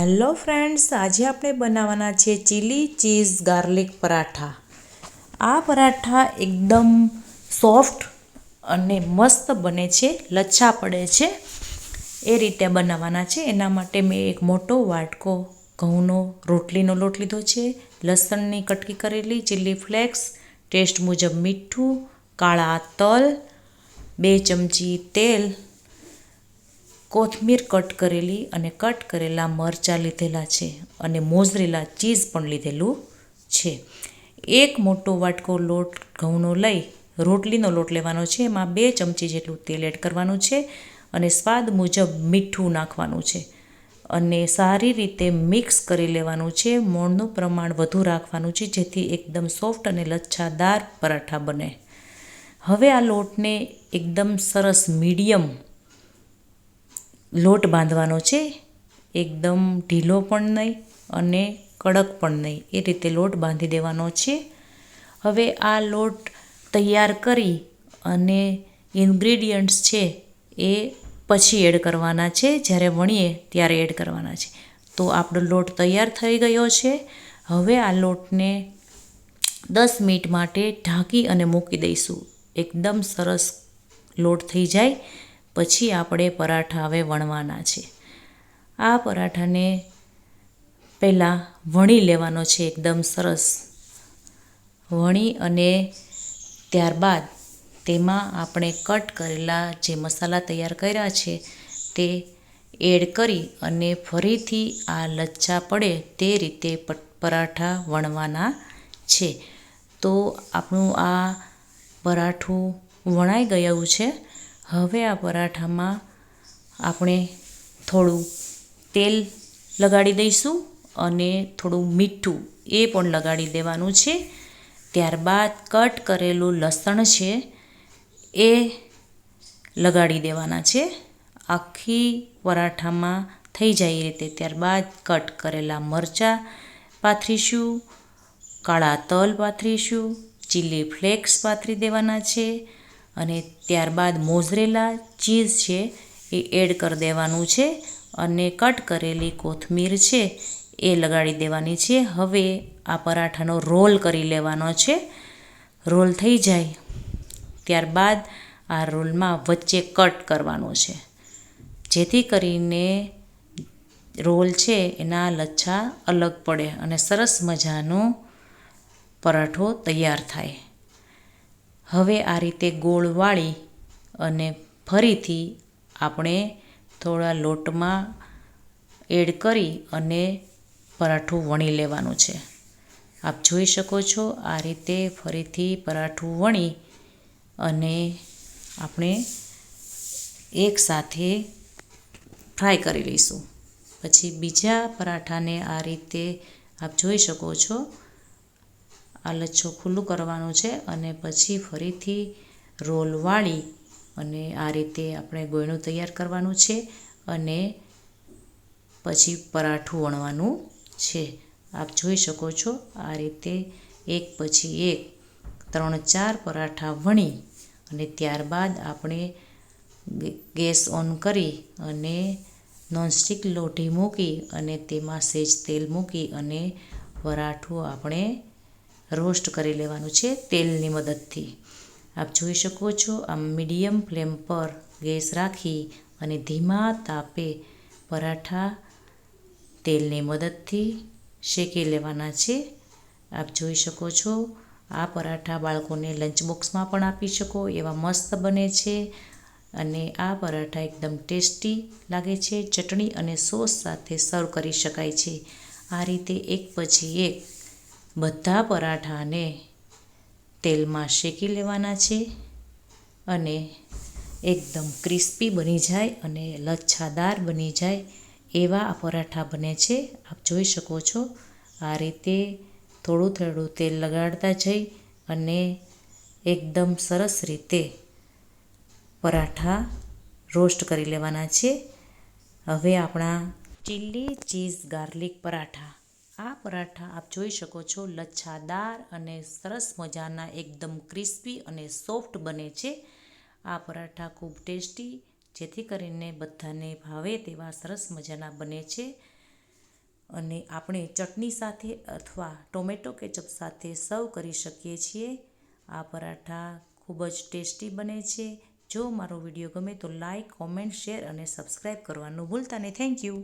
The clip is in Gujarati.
હેલો ફ્રેન્ડ્સ, આજે આપણે બનાવવાના છે ચીલી ચીઝ ગાર્લિક પરાઠા. આ પરાઠા એકદમ સોફ્ટ અને મસ્ત બને છે, લચ્છા પડે છે. એ રીતે બનાવવાના છે. એના માટે મેં એક મોટો વાટકો, ઘઉંનો રોટલીનો લોટ લીધો છે, લસણની કટકી કરેલી, ચીલી ફ્લેક્સ, ટેસ્ટ મુજબ મીઠું, કાળા તલ, બે ચમચી તેલ કોથમીર કટ કરેલી અને કટ કરેલા મરચાં લીધેલા છે અને મોઝરેલા ચીઝ પણ લીધેલું છે. એક મોટો વાટકો લોટ ઘઉંનો લઈ રોટલીનો લોટ લેવાનો છે. એમાં બે ચમચી જેટલું તેલ એડ કરવાનું છે અને સ્વાદ મુજબ મીઠું નાખવાનું છે અને સારી રીતે મિક્સ કરી લેવાનું છે. મોણનું પ્રમાણ વધુ રાખવાનું છે જેથી એકદમ સોફ્ટ અને લચ્છાદાર પરાઠા બને. હવે આ લોટને એકદમ સરસ મીડિયમ લોટ બાંધવાનો છે. એકદમ ઢીલો પણ નહીં અને કડક પણ નહીં. એ રીતે લોટ બાંધી દેવાનો છે. હવે આ લોટ તૈયાર કરી અને ઇન્ગ્રીડિયન્ટ્સ છે એ પછી એડ કરવાના છે. જ્યારે વણીએ ત્યારે એડ કરવાના છે. તો આપણો લોટ તૈયાર થઈ ગયો છે. હવે આ લોટને દસ મિનિટ માટે ઢાંકી અને મૂકી દઈશું. એકદમ સરસ લોટ થઈ જાય. પછી આપણે પરાઠા હવે વણવાના છે. આ પરાઠાને પહેલાં વણી લેવાનો છે એકદમ સરસ. વણી અને ત્યારબાદ તેમાં આપણે કટ કરેલા જે મસાલા તૈયાર કર્યા છે તે એડ કરી અને ફરીથી આ લચ્છા પડે તે રીતે પરાઠા વણવાના છે. તો આપણું આ પરાઠું વણાઈ ગયું છે. હવે આ પરાઠામાં આપણે થોડું તેલ લગાડી દઈશું અને થોડું મીઠું એ પણ લગાડી દેવાનું છે. ત્યારબાદ કટ કરેલું લસણ છે એ લગાડી દેવાના છે. આખી પરાઠામાં થઈ જાય એ રીતે. ત્યારબાદ કટ કરેલા મરચાં પાથરીશું, કાળા તલ પાથરીશું ચીલી ફ્લેક્સ પાથરી દેવાના છે. અને ત્યારબાદ મોઝરેલા ચીઝ છે એ એડ કરી દેવાનું છે અને કટ કરેલી કોથમીર છે એ લગાડી દેવાની છે. હવે આ પરાઠાનો રોલ કરી લેવાનો છે. રોલ થઈ જાય. ત્યારબાદ આ રોલમાં વચ્ચે કટ કરવાનો છે. જેથી કરીને રોલ છે એના લચ્છા અલગ પડે અને સરસ મજાનો પરાઠો તૈયાર થાય. હવે આ રીતે ગોળ વાળી અને ફરીથી આપણે થોડા લોટમાં એડ કરી અને પરાઠું વણી લેવાનું છે. આપ જોઈ શકો છો આ રીતે ફરીથી પરાઠું વણી અને આપણે એકસાથે ફ્રાય કરી લઈશું. પછી બીજા પરાઠાને આ રીતે આપ જોઈ શકો છો આ લચ્છો ખુલ્લું કરવાનું છે અને પછી ફરીથી રોલ વાળી અને આ રીતે આપણે ગોયણું તૈયાર કરવાનું છે અને પછી પરાઠું વણવાનું છે. આપ જોઈ શકો છો આ રીતે એક પછી એક ત્રણ ચાર પરાઠા વણી અને ત્યારબાદ આપણે ગેસ ઓન કરી અને નોનસ્ટિક લોઢી મૂકી અને તેમાં સેજ તેલ મૂકી અને પરાઠું આપણે રોસ્ટ કરી લેવાનું છે તેલની મદદથી. આપ જોઈ શકો છો, આમ મીડિયમ ફ્લેમ પર ગેસ રાખી અને ધીમા તાપે પરાઠા તેલની મદદથી શેકી લેવાના છે. આપ જોઈ શકો છો, આ પરાઠા બાળકોને લંચ બોક્સમાં પણ આપી શકો, એવા મસ્ત બને છે અને આ પરાઠા એકદમ ટેસ્ટી લાગે છે, ચટણી અને સોસ સાથે સર્વ કરી શકાય છે. આ રીતે એક પછી એક બધા પરાઠાને તેલમાં શેકી લેવાના છે અને એકદમ ક્રિસ્પી બની જાય અને લચ્છાદાર બની જાય એવા આ પરાઠા બને છે. આપ જોઈ શકો છો, આ રીતે થોડું થોડું તેલ લગાડતા જઈ અને એકદમ સરસ રીતે પરાઠા રોસ્ટ કરી લેવાના છે. હવે આપણા ચીલી ચીઝ ગાર્લિક પરાઠા. આ પરાઠા આપ જોઈ શકો છો લચ્છાદાર અને સરસ મજાના એકદમ ક્રિસ્પી અને સોફ્ટ બને છે. આ પરાઠા ખૂબ ટેસ્ટી, જેથી કરીને બધાને ભાવે તેવા સરસ મજાના બને છે. અને આપણે ચટણી સાથે અથવા ટોમેટો કેચઅપ સાથે સર્વ કરી શકીએ છીએ. આ પરાઠા ખૂબ જ ટેસ્ટી બને છે. જો મારો વીડિયો ગમે તો લાઈક, કોમેન્ટ, શેર અને સબસ્ક્રાઈબ કરવાનું ભૂલતા નહીં. Thank you.